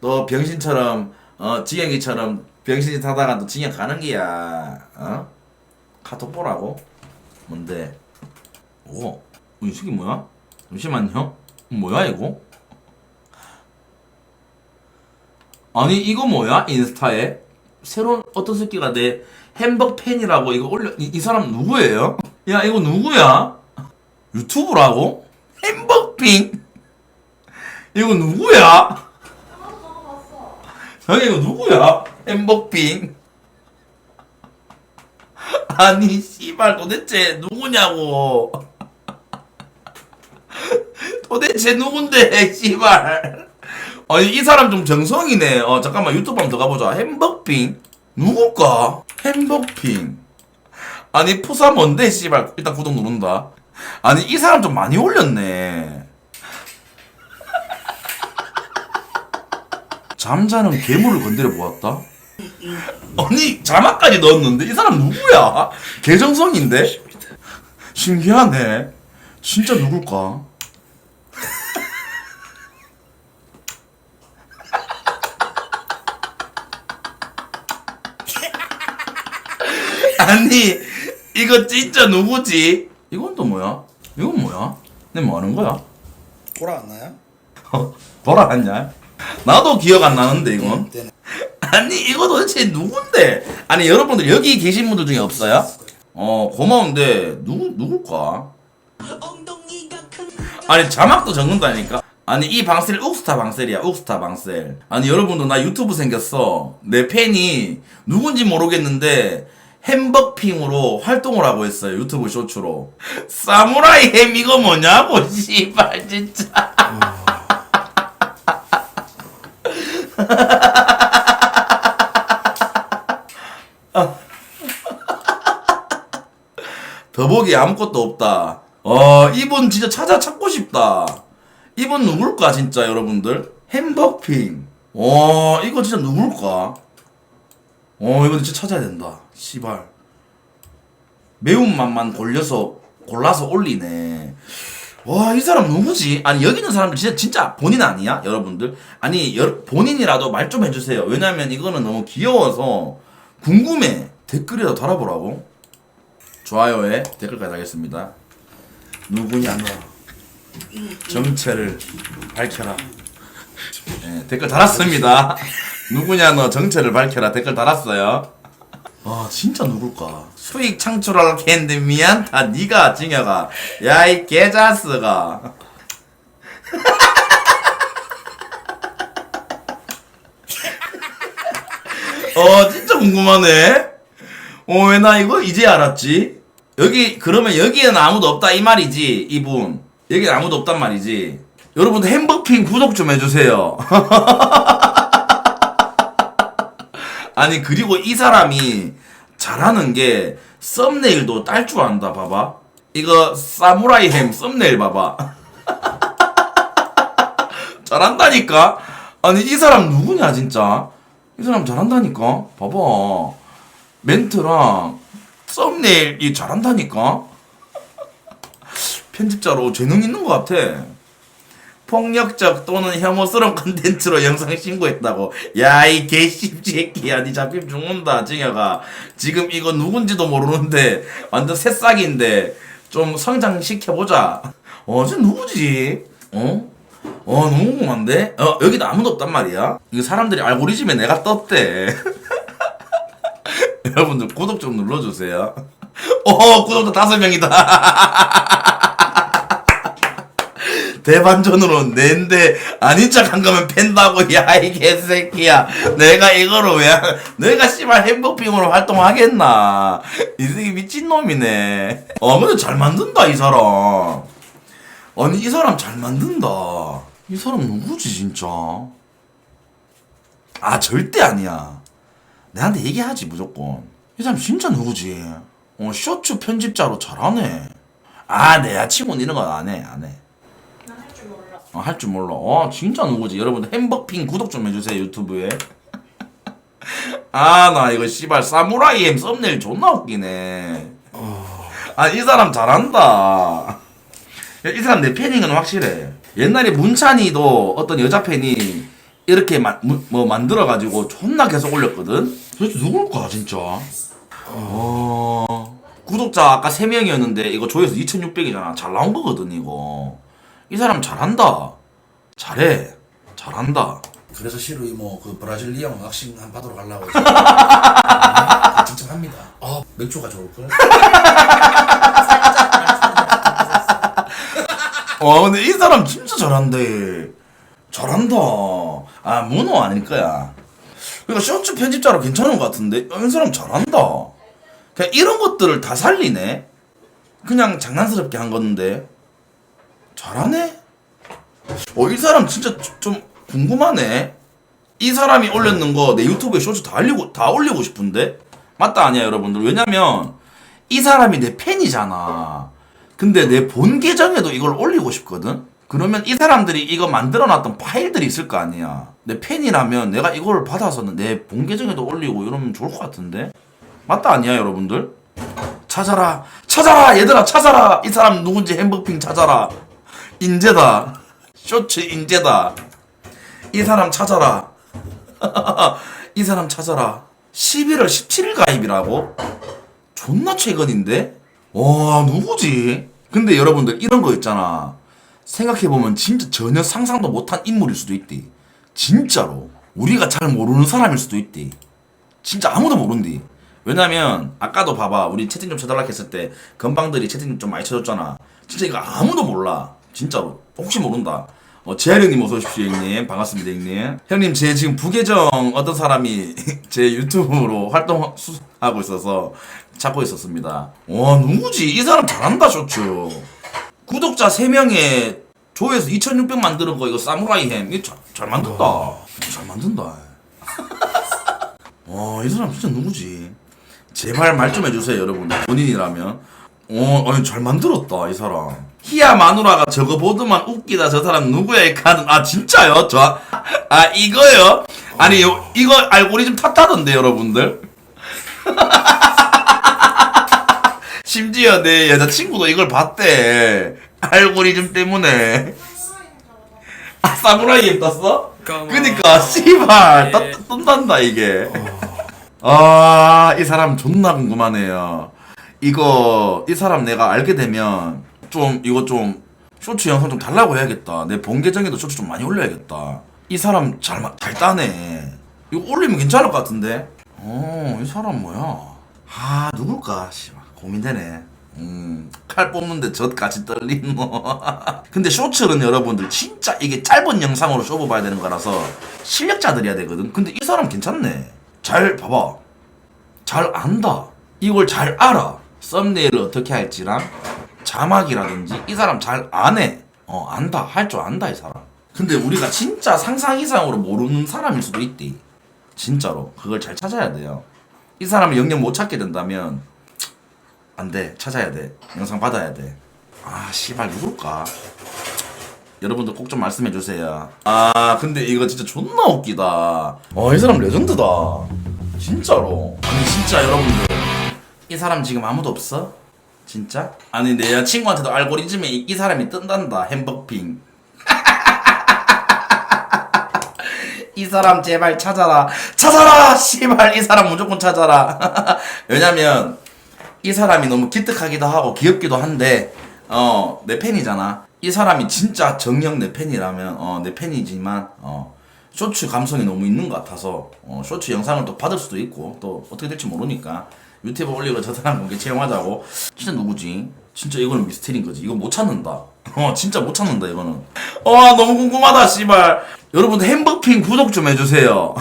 또 병신처럼 어 지영이처럼 병신이 타다가 또 징역 가는 기야. 어? 카톡 보라고. 뭔데? 오이 새끼 뭐야? 잠시만요. 뭐야 이거? 아니 이거 뭐야? 인스타에? 새로운 어떤 새끼가 내 햄버거 팬이라고 이거 올려 이, 이 사람 누구예요? 야 이거 누구야? 유튜브라고? 햄버거핑 이거 누구야? 형이 이거 누구야? 햄버거핑. 아니 씨발 도대체 누구냐고. 도대체 누군데 씨발. 아니 이 사람 좀 정성이네. 어 잠깐만 유튜브 한번 들어가보자. 햄버거핑? 누굴까? 햄버거핑. 아니 푸사 뭔데 씨발. 일단 구독 누른다. 아니 이 사람 좀 많이 올렸네 잠자는 괴물을 건드려 보았다 아니 자막까지 넣었는데 이 사람 누구야? 개정성인데? 신기하네 진짜 누굴까? 아니 이거 진짜 누구지? 이건 또 뭐야? 이건 뭐야? 내뭐 하는 거야? 돌아왔나요? 돌아왔냐? 나도 기억 안 나는데 이건. 아니 이거 도대체 누군데? 아니 여러분들 여기 계신 분들 중에 없어요? 어 고마운데 누구 누굴까? 아니 자막도 적는다니까. 아니 이 방셀 욱스타 방셀이야 욱스타 방셀. 아니 여러분들 나 유튜브 생겼어. 내 팬이 누군지 모르겠는데 햄버핑으로 활동을 하고 있어요 유튜브 쇼츠로. 사무라이 햄 이거 뭐냐고 씨발 진짜. 더보기 아무것도 없다. 어, 이분 진짜 찾아 찾고 싶다. 이분 누굴까, 진짜, 여러분들? 햄버핑. 어, 이거 진짜 누굴까? 어, 이거 진짜 찾아야 된다. 씨발. 매운맛만 골려서, 골라서 올리네. 와, 이 사람 누구지? 아니, 여기 있는 사람들 진짜, 진짜 본인 아니야? 여러분들? 아니, 여, 본인이라도 말 좀 해주세요. 왜냐면 이거는 너무 귀여워서 궁금해. 댓글이라도 달아보라고. 좋아요에 댓글까지 하겠습니다. 누구냐 너 정체를 밝혀라. 네, 댓글 달았습니다. 누구냐 너 정체를 밝혀라 댓글 달았어요. 아 진짜 누굴까? 수익 창출하려고 했는데 미안다 니가 징여가. 야 이 개자스가. 어 진짜 궁금하네. 어 왜 나 이거 이제 알았지? 여기 그러면 여기에는 아무도 없다 이 말이지 이분. 여기는 아무도 없단 말이지. 여러분들 햄버핑 구독 좀 해주세요 아니 그리고 이 사람이 잘하는 게 썸네일도 딸 줄 안다 봐봐. 이거 사무라이 햄 썸네일 봐봐. 잘한다니까? 아니 이 사람 누구냐 진짜? 이 사람 잘한다니까? 봐봐. 멘트랑 썸네일이 잘한다니까? 편집자로 재능 있는 것 같아 폭력적 또는 혐오스러운 컨텐츠로 영상 신고했다고. 야 이 개씹새끼야 니 잡힘 죽는다 징여가. 지금 이거 누군지도 모르는데 완전 새싹인데 좀 성장시켜보자. 어 쟤 누구지? 어? 어 너무 궁금한데? 어 여기도 아무도 없단 말이야. 이거 사람들이 알고리즘에 내가 떴대. 여러분들 구독 좀 눌러주세요. 어 구독자 다섯 명이다 대반전으로 낸데 아닌 척한 거면 팬다고 야 이 개새끼야. 내가 이거를 왜 하- 내가 씨발 햄버핑으로 활동하겠나? 이 새끼 미친놈이네. 어 근데 잘 만든다 이 사람. 아니 이 사람 잘 만든다. 이 사람 누구지 진짜? 아 절대 아니야. 내한테 얘기하지 무조건. 이 사람 진짜 누구지? 어 쇼츠 편집자로 잘하네. 아 내 여친구는 이런 거 안해 안 해 몰라. 어, 할줄 몰라. 어, 진짜 누구지? 여러분들 햄버핑 구독 좀 해주세요, 유튜브에. 아, 나 이거 씨발 사무라이 햄 썸네일 존나 웃기네. 아, 이 사람 잘한다. 야, 이 사람 내 팬인 건 확실해. 옛날에 문찬이도 어떤 여자 팬이 이렇게 마, 무- 뭐 만들어 가지고 존나 계속 올렸거든. 도대체 누굴까 진짜? 어 구독자 아까 3명이었는데 이거 조회수 2,600이잖아. 잘 나온 거거든 이거. 이 사람 잘한다. 잘해. 잘한다. 그래서 시로 이뭐그 브라질리아 왁싱 한 받으러 가려고 해서 아, 진정합니다. 아 맥주가 좋을 걸. 와 근데 이 사람 진짜 잘한대. 잘한다. 아 문어 아닐 거야. 그러니까 쇼츠 편집자로 괜찮은 것 같은데 어, 이 사람 잘한다. 그냥 이런 것들을 다 살리네. 그냥 장난스럽게 한 건데 잘하네. 어 이 사람 진짜 좀- 좀 궁금하네. 이 사람이 올렸는 거 내 유튜브에 쇼츠 다 올리고 다 올리고 싶은데 맞다 아니야 여러분들 왜냐면 이 사람이 내 팬이잖아. 근데 내 본 계정에도 이걸 올리고 싶거든. 그러면 이 사람들이 이거 만들어 놨던 파일들이 있을 거 아니야. 내 팬이라면 내가 이걸 받아서는 내 본 계정에도 올리고 이러면 좋을 것 같은데 맞다 아니야 여러분들? 찾아라 찾아라 얘들아 찾아라 이 사람 누군지 햄버핑 찾아라 인재다. 쇼츠 인재다. 이 사람 찾아라. 이 사람 찾아라. 11월 17일 가입이라고? 존나 최근인데? 와 누구지? 근데 여러분들 이런 거 있잖아. 생각해보면 진짜 전혀 상상도 못한 인물일 수도 있대 진짜로. 우리가 잘 모르는 사람일 수도 있대 진짜 아무도 모른디. 왜냐면 아까도 봐봐. 우리 채팅 좀 쳐달라 했을 때 건방들이 채팅 좀 많이 쳐줬잖아. 진짜 이거 아무도 몰라 진짜로. 혹시 모른다. 어, 재할 형님 어서 오십시오 형님. 반갑습니다 형님. 형님 제 지금 부계정 어떤 사람이 제 유튜브로 활동하고 있어서 찾고 있었습니다. 와 누구지? 이 사람 잘한다 쇼츠. 구독자 3명에 조회수 2600 만드는 거 이거 사무라이 햄. 이거 잘, 잘 만든다. 잘 만든다. 와, 이 사람 진짜 누구지? 제발 말 좀 해주세요, 여러분. 본인이라면. 어, 아니, 잘 만들었다, 이 사람. 희야 마누라가 저거 보드만 웃기다, 저 사람 누구야, 이 카는. 아, 진짜요? 저, 아, 이거요? 아니, 요, 이거 알고리즘 탓하던데, 여러분들. 심지어 내 여자친구도 이걸 봤대. 알고리즘 때문에. 아, 사무라이 앱 떴어? 그니까, 씨발, 떴, 뜬단다, 이게. 아, 이 사람 존나 궁금하네요. 이거, 이 사람 내가 알게 되면, 좀, 이거 좀, 쇼츠 영상 좀 달라고 해야겠다. 내 본 계정에도 쇼츠 좀 많이 올려야겠다. 이 사람 잘, 마- 잘 따네. 이거 올리면 괜찮을 것 같은데? 어, 이 사람 뭐야? 아, 누굴까? 씨발, 고민되네. 음, 칼 뽑는데 젖같이 떨리노. 근데 쇼츠는 여러분들 진짜 이게 짧은 영상으로 쇼부 봐야 되는 거라서 실력자들이야 되거든. 근데 이 사람 괜찮네. 잘 봐봐. 잘 안다. 이걸 잘 알아. 썸네일을 어떻게 할지랑 자막이라든지 이 사람 잘 아네. 어, 안다. 할 줄 안다, 이 사람. 근데 우리가 진짜 상상 이상으로 모르는 사람일 수도 있대. 진짜로. 그걸 잘 찾아야 돼요. 이 사람을 영영 못 찾게 된다면 안 돼. 찾아야 돼. 영상 받아야 돼. 아, 씨발 누굴까? 여러분들 꼭 좀 말씀해 주세요. 아, 근데 이거 진짜 존나 웃기다. 와, 이 사람 레전드다. 진짜로. 아니, 진짜 여러분들. 이 사람 지금 아무도 없어? 진짜? 아니, 내 여자친구한테도 알고리즘에 이, 이 사람이 뜬단다. 햄버핑. 이 사람 제발 찾아라. 찾아라! 씨발, 이 사람 무조건 찾아라. 왜냐면, 이 사람이 너무 기특하기도 하고 귀엽기도 한데 어 내 팬이잖아 이 사람이 진짜 정녕 내 팬이라면 어 내 팬이지만 어 쇼츠 감성이 너무 있는 것 같아서 어 쇼츠 영상을 또 받을 수도 있고 또 어떻게 될지 모르니까 유튜브 올리고 저 사람 공개 채용하자고. 진짜 누구지? 진짜 이거는 미스테리인 거지. 이거 못 찾는다. 어 진짜 못 찾는다 이거는. 와 너무 궁금하다 씨발. 여러분들 햄버핑 구독 좀 해주세요